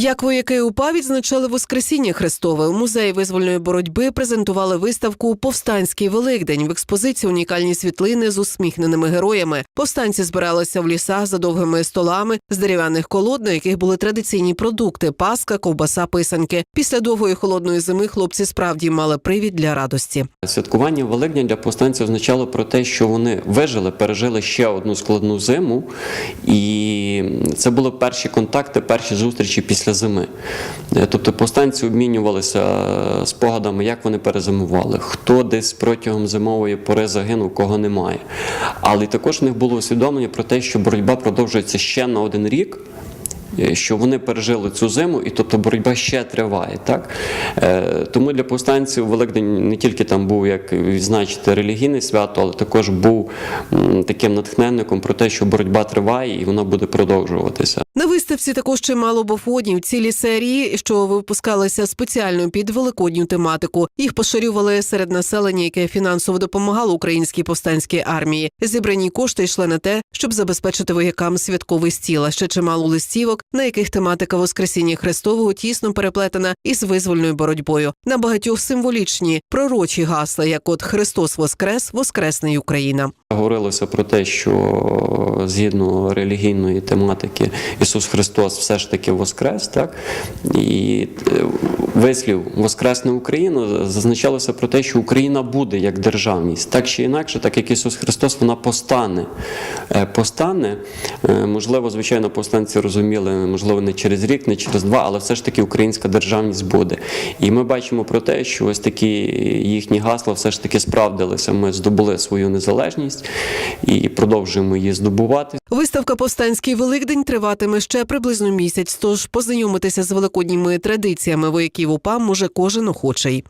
Як вояки УПА відзначали Воскресіння Христове у музеї визвольної боротьби презентували виставку Повстанський Великдень в експозиції унікальні світлини з усміхненими героями. Повстанці збиралися в лісах за довгими столами з дерев'яних колод, на яких були традиційні продукти: паска, ковбаса, писанки. Після довгої холодної зими хлопці справді мали привід для радості. Святкування Великдня для повстанців означало про те, що вони вижили, пережили ще одну складну зиму, і це були перші контакти, перші зустрічі після зими. Е, Тобто повстанці обмінювалися е, спогадами, як вони перезимували, хто десь протягом зимової пори загинув, кого немає. Але також в них було усвідомлення про те, що боротьба продовжується ще на один рік. Е, Що вони пережили цю зиму, і тобто боротьба ще триває. Так? Е, тому для повстанців Великдень не тільки там був як відзначити релігійне свято, але також був таким натхненником про те, що боротьба триває і вона буде продовжуватися. На виставці також чимало бофонів, цілі серії, що випускалися спеціально під великодню тематику. Їх поширювали серед населення, яке фінансово допомагало українській повстанській армії. Зібрані кошти йшли на те, щоб забезпечити воякам святковий стіл. А ще чимало листівок, на яких тематика Воскресіння Христового тісно переплетена із визвольною боротьбою. На багатьох символічні пророчі гасла, як от Христос Воскрес, Воскресне й Україна. Говорилося про те, що згідно релігійної тематики Ісус Христос все ж таки воскрес, так і е, вислів Воскресне Україну зазначалося про те, що Україна буде як державність, так чи інакше, так як Ісус Христос, вона постане. Е, Постане, е, можливо, звичайно, повстанці розуміли, можливо, не через рік, не через два, але все ж таки українська державність буде. І ми бачимо про те, що ось такі їхні гасла все ж таки справдилися. Ми здобули свою незалежність і продовжуємо її здобувати. Виставка Повстанський Великдень триватиме ще приблизно місяць. Тож познайомитися з великодніми традиціями вояків УПА може кожен охочий.